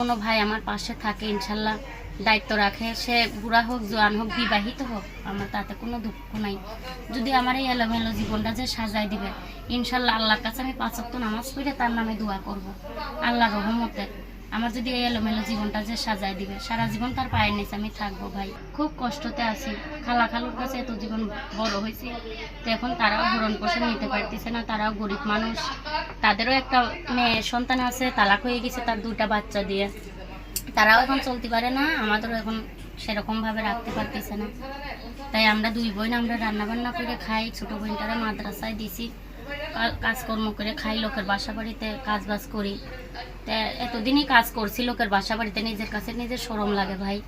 কোনো ভাই আমার পাশে থাকে, ইনশাল্লাহ দায়িত্ব রাখে। সে বুড়া হোক, জোয়ান হোক, বিবাহিত হোক, আমার তাতে কোনো দুঃখ নাই। যদি আমার এই এলোমেলো জীবনটা যে সাজাই দিবে, ইনশাল্লাহ আল্লাহর কাছে আমি পাঁচক্ত নামাজ পড়ে তার নামে দোয়া করব আল্লাহ রহমতে। আমার যদি এই এলোমেলো জীবনটা যে সাজাই দিবে, সারা জীবন তার পায়ের নিচে আমি থাকব ভাই। খুব কষ্টতে আছি। খালা খালুর কাছে এত জীবন বড় হয়েছে, তো এখন তারাও ভরণ পোষণ নিতে পারতেছে না, তারাও গরিব মানুষ। তাদেরও একটা মেয়ে সন্তান আছে, তালাক হয়ে গেছে তার দুটা বাচ্চা দিয়ে। তারাও এখন চলতে পারে না, আমাদেরও এখন সেরকমভাবে রাখতে পারতেছে না। তাই আমরা দুই বোন আমরা রান্না বান্না করে খাই, ছোটো বোনটারা মাদ্রাসায় দিছি কাজকর্ম করে খাই, লোকের বাসা বাড়িতে কাজ বাজ করি। তা এতদিনই কাজ করছি, লোকের বাসা বাড়িতে নিজের কাছে নিজের সরম লাগে ভাই।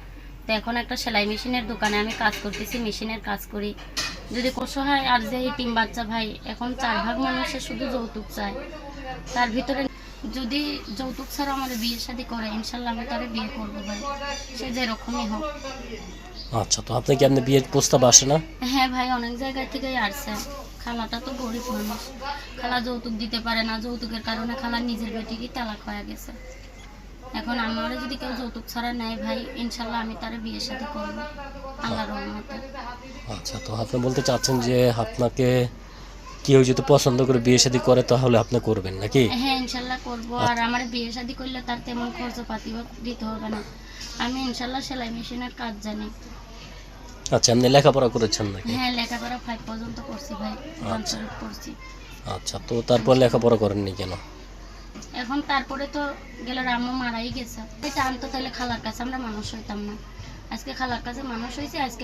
তো এখন একটা সেলাই মেশিনের দোকানে আমি কাজ করতেছি, মেশিনের কাজ করি। যদি কষ্ট হয় আর যে টিম বাচ্চা ভাই এখন চার ভাগ মানুষের শুধু যৌতুক চায়। তার ভিতরে যদি যৌতুক ছাড়া আমাদের বিয়ে শাদি করে ইনশাল্লাহ আমি তারে বিয়ে করব ভাই। সে যেরকমই হোক। আচ্ছা তো আপনি কি আপনি বিয়ের প্রস্তাব আসে না? হ্যাঁ ভাই অনেক জায়গা থেকেই আসছে খালাটা তো গরিব মানুষ। খালা যৌতুক দিতে পারে না যৌতুকের কারণে খালা নিজের বেটিকে তালাক হয়ে গেছে। এখন আমারও যদি কেউ যৌতুক ছাড়া নেয় ভাই ইনশাল্লাহ আমি তার বিয়ে শাদি করব। আল্লাহ রহমতে। আচ্ছা তো আপনি বলতে চাচ্ছেন যে আপনাকে কেউ যদি পছন্দ করে বিয়ে শাদী করে তাহলে আপনি করবেন নাকি? হ্যাঁ ইনশাল্লাহ করব। আর আমার বিয়ে শাদি করলে তার তেমন খরচপাতিও দিতে হবে না। আমি ইনশাল্লাহ সেলাই মেশিনের কাজ জানি। আচ্ছা আপনি লেখাপড়া করেছেন নাকি? হ্যাঁ লেখাপড়া ফাইভ পর্যন্ত করছি ভাই পড়ছি আচ্ছা তো তারপর লেখাপড়া করেননি কেন? এখন তারপরে তো গেলে রামও মারাই গেছে। এটা আনতো তাহলে খালার কাছে আমরা মানুষ হইতাম না। আজকে খালার কাছে মানুষ হয়েছে আজকে